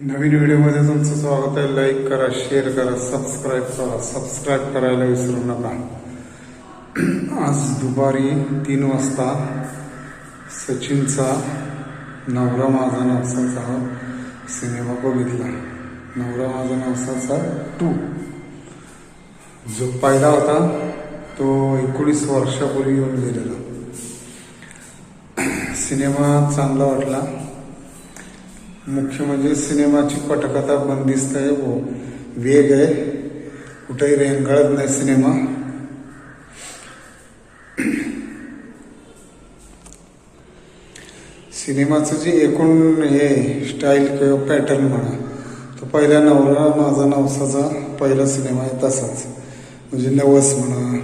नवीन व्हिडिओमध्ये तुमचं स्वागत आहे. लाईक करा शेअर करा सबस्क्राईब करा. सबस्क्राईब करायला विसरू नका. आज दुपारी तीन वाजता सचिनचा नवरा माझा नवसाचा सिनेमा बघितला. नवरा माझा नवसाचा टू जो पहिला होता तो एकोणीस वर्षापूर्वी येऊन गेलेला. सिनेमा चांगला वाटला. मुख्य म्हणजे सिनेमाची पटकथा बंदिस्त आहे व वेग आहे. कुठेही रेंगाळत नाही सिनेमा. सिनेमाचं जे एकूण हे स्टाईल किंवा पॅटर्न म्हणा तो पहिला नवरा माझा नवसाचा पहिला सिनेमा आहे तसाच. म्हणजे नवस म्हणा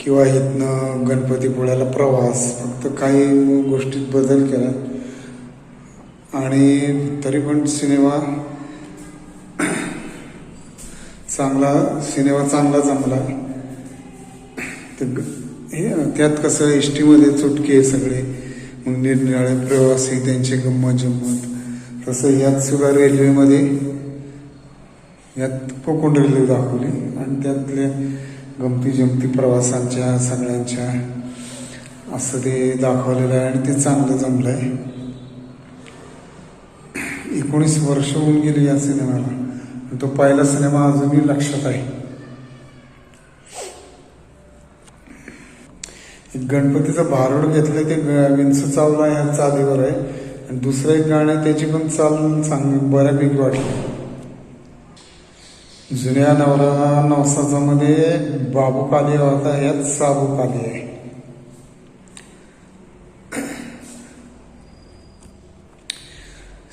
किंवा इथनं गणपतीपुळ्याला प्रवास फक्त काही गोष्टीत बदल केला. आणि तरी पण सिनेमा चांगला सिनेमा चांगला जमला. हे त्यात कसं एस टीमध्ये चुटके आहे सगळे. मग निरनिराळे प्रवासी त्यांचे गंमत जम्मत तसं यात सुद्धा रेल्वेमध्ये यात कोकण रेल्वे दाखवली. आणि त्यातल्या गमती जमती प्रवासांच्या सगळ्यांच्या असं ते दाखवलेलं आहे आणि ते चांगलं जमलं आहे एकोणीस वर्ष होऊन गेली या सिनेमाला. तो पहिला सिनेमा अजूनही लक्षात आहे. एक गणपतीचं भारूड घेतलं ते ग- चावला ह्या चालीवर आहे. आणि दुसरं एक गाणं आहे, त्याची पण चाल चांगली बऱ्यापैकी वाटली. जुन्या नवरा नवसाचा मध्ये बाबू काली होता यात साबू काली आहे.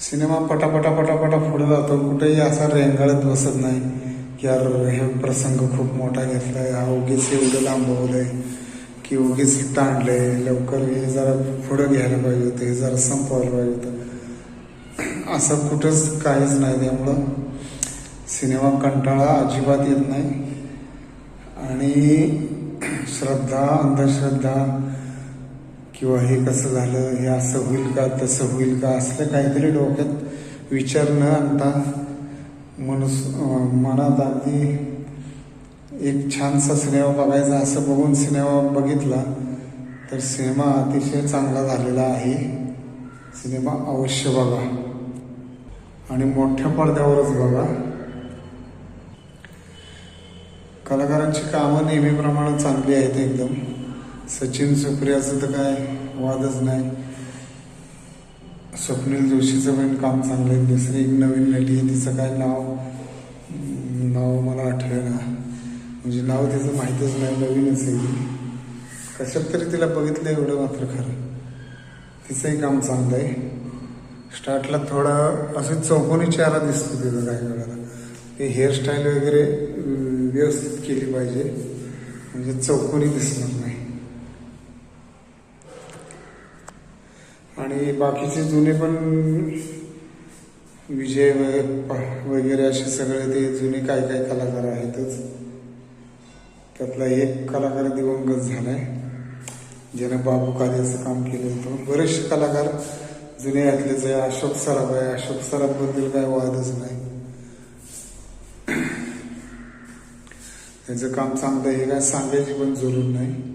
सिनेमा पटापटा पटापटा पुढे जातो. कुठेही असा रेंगाळत बसत नाही की यार हे प्रसंग खूप मोठा घेतलाय. हा उगीच एवढं लांबवलंय की उगीच ताणलंय लवकर हे जरा पुढं घ्यायला पाहिजे होतं. हे जरा संपवायला पाहिजे होतं. असं कुठंच काहीच नाही. त्यामुळं सिनेमा कंटाळा अजिबात येत नाही. आणि श्रद्धा अंधश्रद्धा किंवा हे कसं झालं हे असं होईल का तसं होईल का असलं काहीतरी डोक्यात विचार न आणता मनुस मनात अगदी एक छानसा सिनेमा बघायचा असं बघून सिनेमा बघितला तर सिनेमा अतिशय चांगला झालेला आहे. सिनेमा अवश्य बघा. आणि मोठ्या पडद्यावरच बघा. कलाकारांची कामं नेहमीप्रमाणे चांगली आहेत एकदम. सचिन सुप्रियाचं तर काय वादच नाही. स्वप्नील जोशीचं पण काम चांगलं आहे. दुसरी एक नवीन नटी आहे. तिचं काय नाव? नाव मला आठवेना. म्हणजे नाव तिचं माहीतच नाही. नवीनच आहे कशात तरी तिला बघितलं एवढं मात्र खरं. तिचंही काम चांगलं आहे. स्टार्टला थोडा असं चौकोनी चेहरा दिसतो तिथं काही वेळेला. ते हेअरस्टाईल वगैरे व्यवस्थित केली पाहिजे. म्हणजे चौकोनी दिसणार नाही. आणि बाकीचे जुने पण विजय वगैरे वगैरे असे सगळे ते जुने काय काय कलाकार आहेतच. त्यातला एक कलाकार दिवंगत झालाय ज्यानं बाबू कार्याचं काम केलं होतं. बरेचसे कलाकार जुने यातलेच आहे. अशोक सराफ आहे. अशोक सराफबद्दल काय वादच नाही. त्याचं काम चांगलं आहे. हे काय सांगायची पण जरूर नाही.